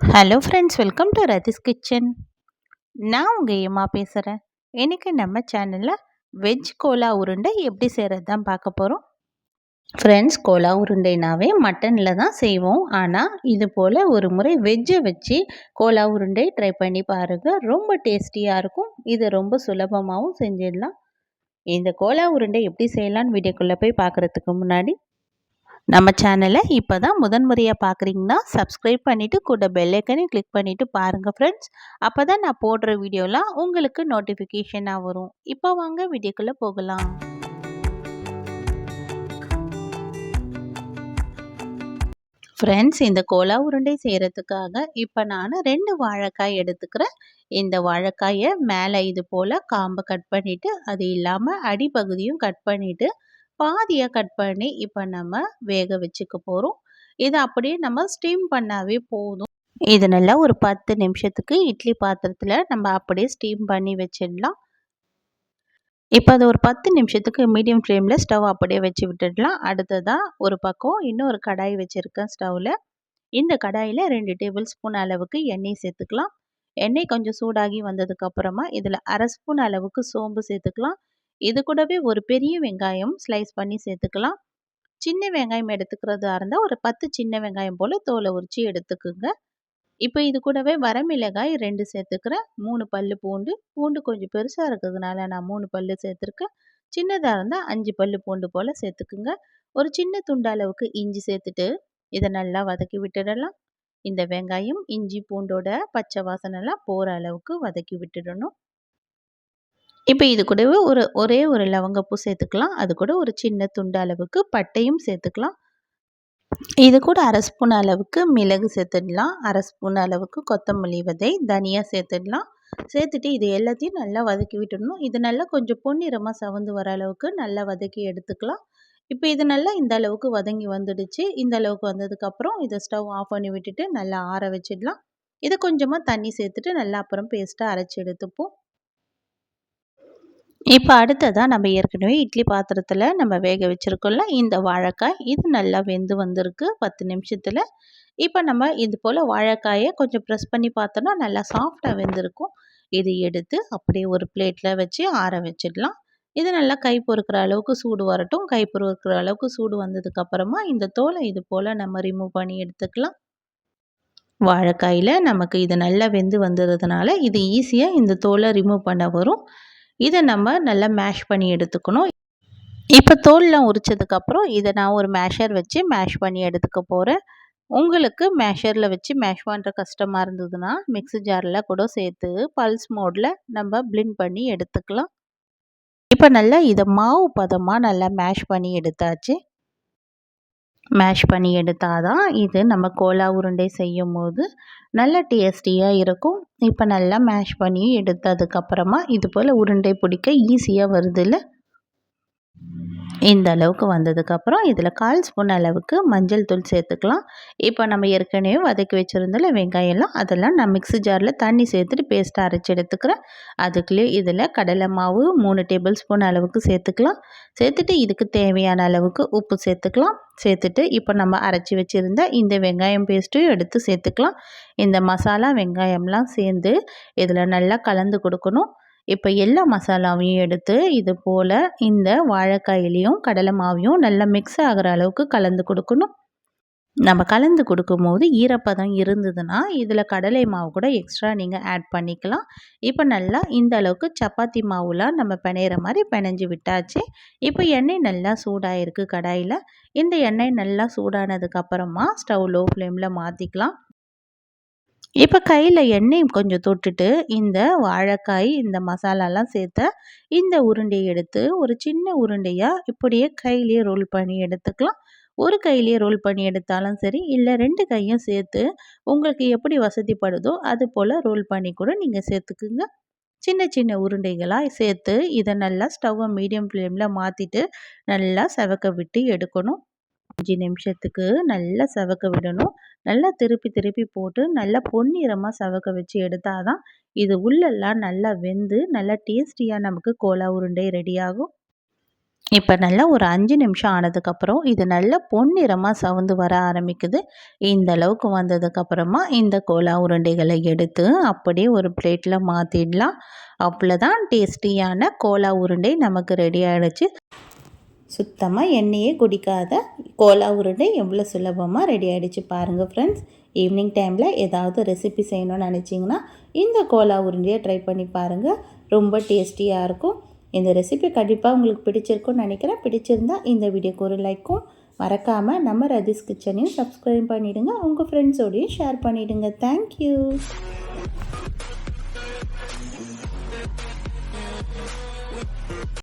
Hello friends welcome to Rathis kitchen நான் உங்கள் ஏமா பேசுகிறேன் இன்றைக்கி நம்ம சேனலில் வெஜ் கோலா உருண்டை எப்படி செய்கிறது தான் பார்க்க போகிறோம் ஃப்ரெண்ட்ஸ் கோலா உருண்டைனாவே மட்டனில் தான் செய்வோம். ஆனால் இது போல் ஒரு முறை வெஜ்ஜை வச்சு கோலா உருண்டை ட்ரை பண்ணி பாருங்கள் ரொம்ப டேஸ்டியாக இருக்கும். இதை ரொம்ப சுலபமாகவும் செஞ்சிடலாம். இந்த கோலா உருண்டை எப்படி செய்யலான்னு வீடியோக்குள்ளே போய் பார்க்குறதுக்கு முன்னாடி நம்ம சேனலை இப்போ தான் முதன்முறையாக பார்க்குறீங்கன்னா சப்ஸ்கிரைப் பண்ணிவிட்டு கூட பெல்லைக்கனையும் கிளிக் பண்ணிவிட்டு பாருங்கள் ஃப்ரெண்ட்ஸ் அப்போ தான் நான் போடுற வீடியோலாம் உங்களுக்கு நோட்டிஃபிகேஷனாக வரும். இப்போ வாங்க வீடியோக்குள்ளே போகலாம். ஃப்ரெண்ட்ஸ் இந்த கோலா உருண்டை செய்கிறதுக்காக இப்போ நான் ரெண்டு வாழைக்காய் எடுத்துக்கிறேன். இந்த வாழைக்காயை மேலே இது போல் காம்பை கட் பண்ணிவிட்டு அது இல்லாமல் அடிப்பகுதியும் கட் பண்ணிவிட்டு பாதியாக கட் பண்ணி இப்போ நம்ம வேக வச்சுக்க போகிறோம் இதை அப்படியே நம்ம ஸ்டீம் பண்ணாவே போதும். இது நல்லா ஒரு பத்து நிமிஷத்துக்கு இட்லி பாத்திரத்தில் நம்ம அப்படியே ஸ்டீம் பண்ணி வச்சிடலாம். இப்போ அது ஒரு பத்து நிமிஷத்துக்கு மீடியம் ஃப்ளேமில் ஸ்டவ் அப்படியே வச்சு விட்டுடலாம். அடுத்ததாக ஒரு பக்கம் இன்னொரு கடாய் வச்சுருக்கேன் ஸ்டவ்வில் இந்த கடாயில் ரெண்டு டேபிள் ஸ்பூன் அளவுக்கு எண்ணெய் சேர்த்துக்கலாம். எண்ணெய் கொஞ்சம் சூடாகி வந்ததுக்கப்புறமா இதில் அரை ஸ்பூன் அளவுக்கு சோம்பு சேர்த்துக்கலாம். இது கூடவே ஒரு பெரிய வெங்காயம் ஸ்லைஸ் பண்ணி சேர்த்துக்கலாம். சின்ன வெங்காயம் எடுத்துக்கிறதா இருந்தால் ஒரு பத்து சின்ன வெங்காயம் போல் தோலை உரித்து எடுத்துக்குங்க. இப்போ இது கூடவே வரமிளகாய் ரெண்டு சேர்த்துக்கிறேன். மூணு பல் பூண்டு பூண்டு கொஞ்சம் பெருசாக இருக்கிறதுனால நான் மூணு பல் சேர்த்துருக்கேன். சின்னதாக இருந்தால் அஞ்சு பல் பூண்டு போல் சேர்த்துக்குங்க. ஒரு சின்ன துண்டு அளவுக்கு இஞ்சி சேர்த்துட்டு இதை நல்லா வதக்கி விட்டுடலாம். இந்த வெங்காயம் இஞ்சி பூண்டோட பச்சை வாசனைலாம் போகிற அளவுக்கு வதக்கி விட்டுடணும். இப்போ இது கூடவே ஒரு ஒரே ஒரு லவங்கப்பூ சேர்த்துக்கலாம். அது கூட ஒரு சின்ன துண்டு அளவுக்கு பட்டையும் சேர்த்துக்கலாம். இது கூட அரை ஸ்பூன் அளவுக்கு மிளகு சேர்த்துடலாம். அரை ஸ்பூன் அளவுக்கு கொத்தமல்லி விதை தனியாக சேர்த்துடலாம். சேர்த்துட்டு இது எல்லாத்தையும் நல்லா வதக்கி விட்டுடணும். இது நல்லா கொஞ்சம் பொன்னிறமாக சவந்து வர அளவுக்கு நல்லா வதக்கி எடுத்துக்கலாம். இப்போ இது நல்லா இந்த அளவுக்கு வதங்கி வந்துடுச்சு. இந்த அளவுக்கு வந்ததுக்கப்புறம் இதை ஸ்டவ் ஆஃப் பண்ணி விட்டுட்டு நல்லா ஆற வச்சிடலாம். இதை கொஞ்சமாக தண்ணி சேர்த்துட்டு நல்லா அப்புறம் பேஸ்ட்டாக அரைச்சி எடுத்துப்போம். இப்போ அடுத்ததாக நம்ம ஏற்கனவே இட்லி பாத்திரத்தில் நம்ம வேக வச்சுருக்கோம்ல இந்த வாழைக்காய். இது நல்லா வெந்து வந்திருக்கு பத்து நிமிஷத்தில். இப்போ நம்ம இது போல் வாழைக்காயை கொஞ்சம் ப்ரெஸ் பண்ணி பார்த்தோன்னா நல்லா சாஃப்டாக வெந்திருக்கும். இது எடுத்து அப்படியே ஒரு பிளேட்டில் வச்சு ஆற வச்சிடலாம். இது நல்லா கை பொறுக்கிற அளவுக்கு சூடு வரட்டும். கை பொறுக்கிற அளவுக்கு சூடு வந்ததுக்கப்புறமா இந்த தோலை இது போல் நம்ம ரிமூவ் பண்ணி எடுத்துக்கலாம். வாழைக்காயில் நமக்கு இது நல்லா வெந்து வந்ததுனால இது ஈஸியாக இந்த தோலை ரிமூவ் பண்ண வரும். இதை நம்ம நல்லா மேஷ் பண்ணி எடுத்துக்கணும். இப்போ தோல்லாம் உரிச்சதுக்கப்புறம் இதை நான் ஒரு மேஷர் வச்சு மேஷ் பண்ணி எடுத்துக்க போகிறேன் உங்களுக்கு மேஷரில் வச்சு மேஷ் பண்ணுற கஷ்டமாக இருந்ததுன்னா மிக்ஸி ஜாரில் கூட சேர்த்து பல்ஸ் மோடில் நம்ம பிளின் பண்ணி எடுத்துக்கலாம். இப்போ நல்லா இதை மாவு பதமாக நல்லா மேஷ் பண்ணி எடுத்தாச்சு. மேஷ் பண்ணி எடுத்தால் தான் இது நம்ம கோலா உருண்டை செய்யும் போது நல்ல டேஸ்டியாக இருக்கும். இப்போ நல்லா மேஷ் பண்ணி எடுத்ததுக்கப்புறமா இது போல் உருண்டை பிடிக்க ஈஸியாக வருதில்ல? இந்த அளவுக்கு வந்ததுக்கப்புறம் இதில் கால் ஸ்பூன் அளவுக்கு மஞ்சள் தூள் சேர்த்துக்கலாம். இப்போ நம்ம ஏற்கனவே வதக்கி வச்சுருந்தோம்ல வெங்காயம்லாம் அதெல்லாம் நான் மிக்ஸி ஜாரில் தண்ணி சேர்த்துட்டு பேஸ்ட் அரைச்சி எடுத்துக்கிறேன். அதுக்குள்ளேயே இதில் கடலை மாவு மூணு டேபிள் ஸ்பூன் அளவுக்கு சேர்த்துக்கலாம். சேர்த்துட்டு இதுக்கு தேவையான அளவுக்கு உப்பு சேர்த்துக்கலாம். சேர்த்துட்டு இப்போ நம்ம அரைச்சி வச்சுருந்த இந்த வெங்காயம் பேஸ்ட்டையும் எடுத்து சேர்த்துக்கலாம். இந்த மசாலா வெங்காயம்லாம் சேர்ந்து இதில் நல்லா கலந்து கொடுக்கணும். இப்போ எல்லா மசாலாவையும் எடுத்து இது போல் இந்த வாழைக்காயிலையும் கடலை மாவையும் நல்லா மிக்ஸ் ஆகிற அளவுக்கு கலந்து கொடுக்கணும். நம்ம கலந்து கொடுக்கும்போது ஈரப்பதம் இருந்ததுன்னா இதில் கடலை மாவு கூட எக்ஸ்ட்ரா நீங்கள் ஆட் பண்ணிக்கலாம். இப்போ நல்லா இந்த அளவுக்கு சப்பாத்தி மாவுலாம் நம்ம பிணையிற மாதிரி பிணைஞ்சு விட்டாச்சு. இப்போ எண்ணெய் நல்லா சூடாகிருக்கு கடாயில். இந்த எண்ணெய் நல்லா சூடானதுக்கப்புறமா ஸ்டவ் லோ ஃப்ளேமில் மாற்றிக்கலாம் இப்போ கையில் எண்ணெயும் கொஞ்சம் தொட்டுட்டு இந்த வாழைக்காய் இந்த மசாலாலாம் சேர்த்த இந்த உருண்டையை எடுத்து ஒரு சின்ன உருண்டையாக இப்படியே கையிலேயே ரோல் பண்ணி எடுத்துக்கலாம். ஒரு கையிலேயே ரோல் பண்ணி எடுத்தாலும் சரி இல்லை ரெண்டு கையும் சேர்த்து உங்களுக்கு எப்படி வசதிப்படுதோ அது போல் ரோல் பண்ணி கூட நீங்கள் சேர்த்துக்குங்க. சின்ன சின்ன உருண்டைகளாக சேர்த்து இதை நல்லா ஸ்டவ்வை மீடியம் ஃப்ளேமில் மாற்றிட்டு நல்லா செவக்க விட்டு எடுக்கணும். அஞ்சு நிமிஷத்துக்கு நல்லா செவக்க விடணும். நல்லா திருப்பி திருப்பி போட்டு நல்லா பொன்னிறமாக செவக்க வச்சு எடுத்தால் தான் இது உள்ளெல்லாம் நல்லா வெந்து நல்லா டேஸ்டியாக நமக்கு கோலா உருண்டை ரெடியாகும் இப்போ நல்லா ஒரு அஞ்சு நிமிஷம் ஆனதுக்கப்புறம் இது நல்லா பொன்னிறமாக சவுந்து வர ஆரம்பிக்குது. இந்த அளவுக்கு வந்ததுக்கப்புறமா இந்த கோலா உருண்டைகளை எடுத்து அப்படியே ஒரு பிளேட்டில் மாற்றிடலாம் அவ்வளோதான் டேஸ்டியான கோலா உருண்டை நமக்கு ரெடி ஆகிடுச்சு சுத்தமாக எண்ணெயே குடிக்காத கோலா உருண்டை எவ்வளோ சுலபமாக ரெடி ஆகிடுச்சு பாருங்கள் ஃப்ரெண்ட்ஸ் ஈவினிங் டைமில் ஏதாவது ரெசிபி செய்யணும்னு நினச்சிங்கன்னா இந்த கோலா உருண்டையை ட்ரை பண்ணி பாருங்கள் ரொம்ப டேஸ்டியாக இருக்கும். இந்த ரெசிபி கண்டிப்பாக உங்களுக்கு பிடிச்சிருக்கும்னு நினைக்கிறேன். பிடிச்சிருந்தா இந்த வீடியோக்கு ஒரு லைக்கும் மறக்காமல் நம்ம ரதிஸ் கிச்சனையும் சப்ஸ்கிரைப் பண்ணிவிடுங்க உங்கள் ஃப்ரெண்ட்ஸோடையும் ஷேர் பண்ணிவிடுங்க தேங்க்யூ